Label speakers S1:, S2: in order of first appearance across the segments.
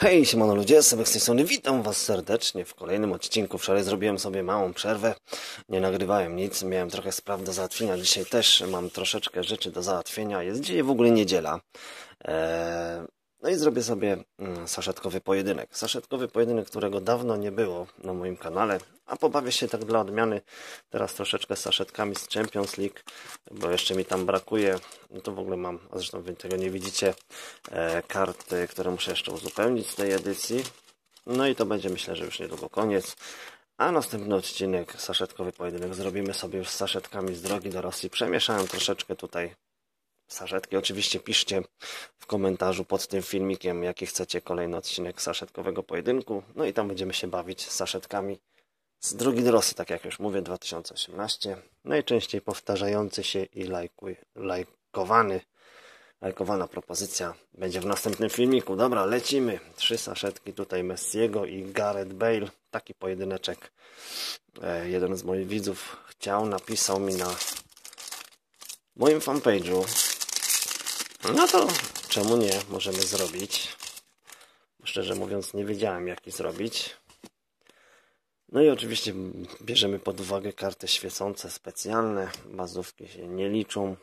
S1: Hej, siemano ludzie, Sebek z tej strony, witam was serdecznie w kolejnym odcinku. Wczoraj zrobiłem sobie małą przerwę, nie nagrywałem nic, miałem trochę spraw do załatwienia. Dzisiaj też mam troszeczkę rzeczy do załatwienia, jest dzisiaj w ogóle niedziela. Eee, no i zrobię sobie mm, saszetkowy pojedynek. Saszetkowy pojedynek, którego dawno nie było na moim kanale, a pobawię się tak dla odmiany teraz troszeczkę z saszetkami z Champions League, bo jeszcze mi tam brakuje. No to w ogóle mam, a zresztą wy tego nie widzicie, e, karty, które muszę jeszcze uzupełnić z tej edycji. No i to będzie myślę, że już niedługo koniec. A następny odcinek, saszetkowy pojedynek, zrobimy sobie już z saszetkami z drogi do Rosji. Przemieszałem troszeczkę tutaj saszetki. Oczywiście piszcie w komentarzu pod tym filmikiem, jaki chcecie kolejny odcinek saszetkowego pojedynku. No i tam będziemy się bawić z saszetkami z drogi do tak jak już mówię, 2018. Najczęściej powtarzający się i lajkuj, lajkowany, lajkowana propozycja będzie w następnym filmiku. Dobra, lecimy. Trzy saszetki tutaj Messiego i Gareth Bale. Taki pojedyneczek. E, jeden z moich widzów chciał, napisał mi na moim fanpage'u no to czemu nie? Możemy zrobić. Szczerze mówiąc, nie wiedziałem, jaki zrobić. No i oczywiście bierzemy pod uwagę karty świecące specjalne. Bazówki się nie liczą.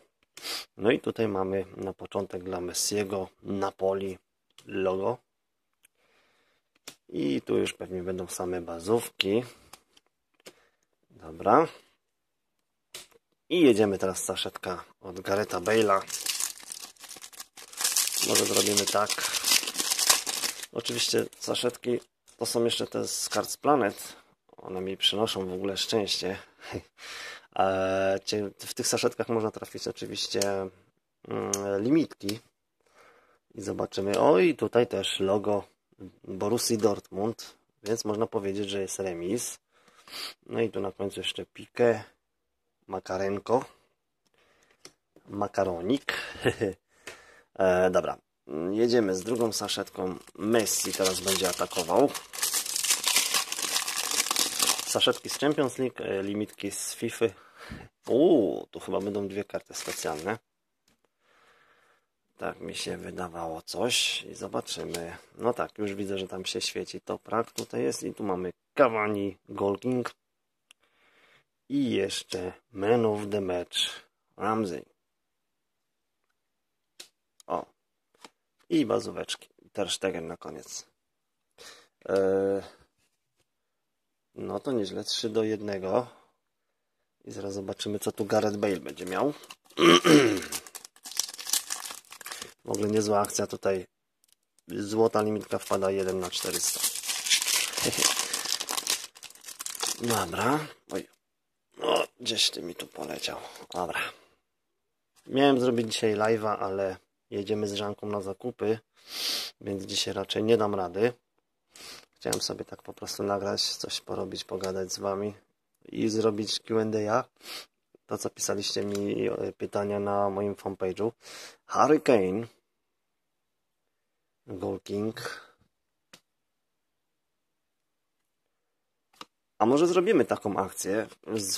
S1: No i tutaj mamy na początek dla Messiego Napoli logo. I tu już pewnie będą same bazówki. Dobra. I jedziemy teraz saszetka od Gareta Bale'a. Może zrobimy tak. Oczywiście saszetki to są jeszcze te z Cards Planet. One mi przynoszą w ogóle szczęście. W tych saszetkach można trafić oczywiście mm, limitki. I zobaczymy. Oj, tutaj też logo Borussii Dortmund. Więc można powiedzieć, że jest remis. No i tu na końcu jeszcze pikę. Makarenko. Makaronik. E, dobra, jedziemy z drugą saszetką. Messi teraz będzie atakował. Saszetki z Champions League, e, limitki z FIFA. Uuu, tu chyba będą dwie karty specjalne. Tak mi się wydawało coś i zobaczymy. No tak, już widzę, że tam się świeci Toprak. Tutaj jest i tu mamy Cavani, Golking i jeszcze Man of the Match Ramsey. O. I bazóweczki. Stegen na koniec. Eee, no to nieźle. 3 do 1. I zaraz zobaczymy, co tu Gareth Bale będzie miał. w ogóle niezła akcja tutaj. Złota limitka wpada 1 na 400. Dobra. Oj. O, gdzieś ty mi tu poleciał. Dobra. Miałem zrobić dzisiaj live'a, ale jedziemy z Żanką na zakupy, więc dzisiaj raczej nie dam rady. Chciałem sobie tak po prostu nagrać, coś porobić, pogadać z Wami i zrobić Q&A. To, co pisaliście mi e, pytania na moim fanpage'u. Hurricane, Gold King. A może zrobimy taką akcję?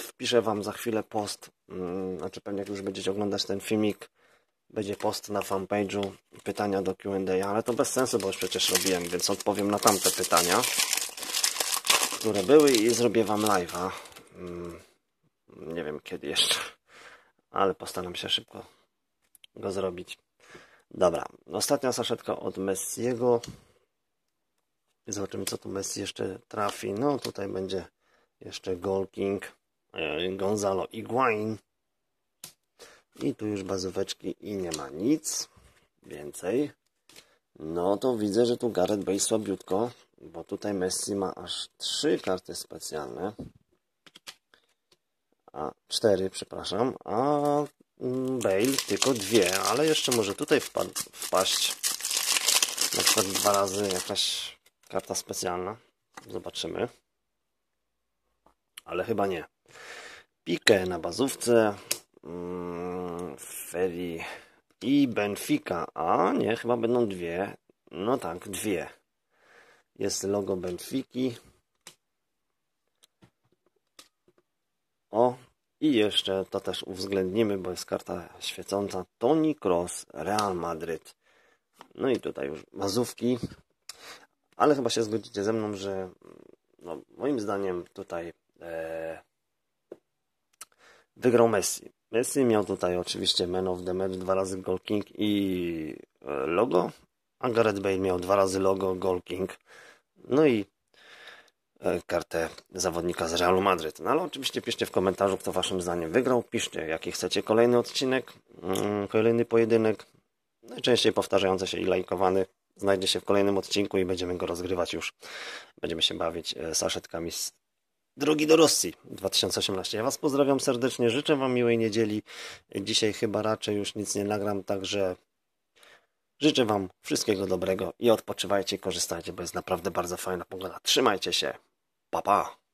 S1: Wpiszę Wam za chwilę post, mm, znaczy pewnie jak już będziecie oglądać ten filmik, będzie post na fanpage'u pytania do Q&A, ale to bez sensu, bo już przecież robiłem, więc odpowiem na tamte pytania, które były i zrobię Wam live'a. Mm, nie wiem kiedy jeszcze, ale postaram się szybko go zrobić. Dobra, ostatnia saszetka od Messiego. Zobaczymy, co tu Messi jeszcze trafi. No, tutaj będzie jeszcze Goal King, e, Gonzalo Iguain. I tu już bazóweczki i nie ma nic więcej. No to widzę, że tu Gareth Bale słabiutko, bo tutaj Messi ma aż trzy karty specjalne. A, cztery, przepraszam. A mm, Bale tylko dwie, ale jeszcze może tutaj wpaść na przykład dwa razy jakaś karta specjalna. Zobaczymy. Ale chyba nie. Pikę na bazówce. Mm, Feri i Benfica. A nie, chyba będą dwie. No tak, dwie. Jest logo Benfiki. O, i jeszcze to też uwzględnimy, bo jest karta świecąca. Toni Kroos, Real Madryt. No i tutaj już bazówki. ale chyba się zgodzicie ze mną, że no, moim zdaniem tutaj e, wygrał Messi. Messi miał tutaj oczywiście Man of the Match, dwa razy Goal King i e, logo, a Gareth Bale miał dwa razy logo, Goal King, no i e, kartę zawodnika z Realu Madryt. No ale oczywiście piszcie w komentarzu, kto waszym zdaniem wygrał. Piszcie, jaki chcecie kolejny odcinek, mm, kolejny pojedynek. Najczęściej powtarzający się i lajkowany znajdzie się w kolejnym odcinku i będziemy go rozgrywać już. Będziemy się bawić e, saszetkami z drogi do Rosji 2018. Ja Was pozdrawiam serdecznie, życzę Wam miłej niedzieli. Dzisiaj chyba raczej już nic nie nagram, także życzę Wam wszystkiego dobrego i odpoczywajcie, korzystajcie, bo jest naprawdę bardzo fajna pogoda. Trzymajcie się. Pa, pa.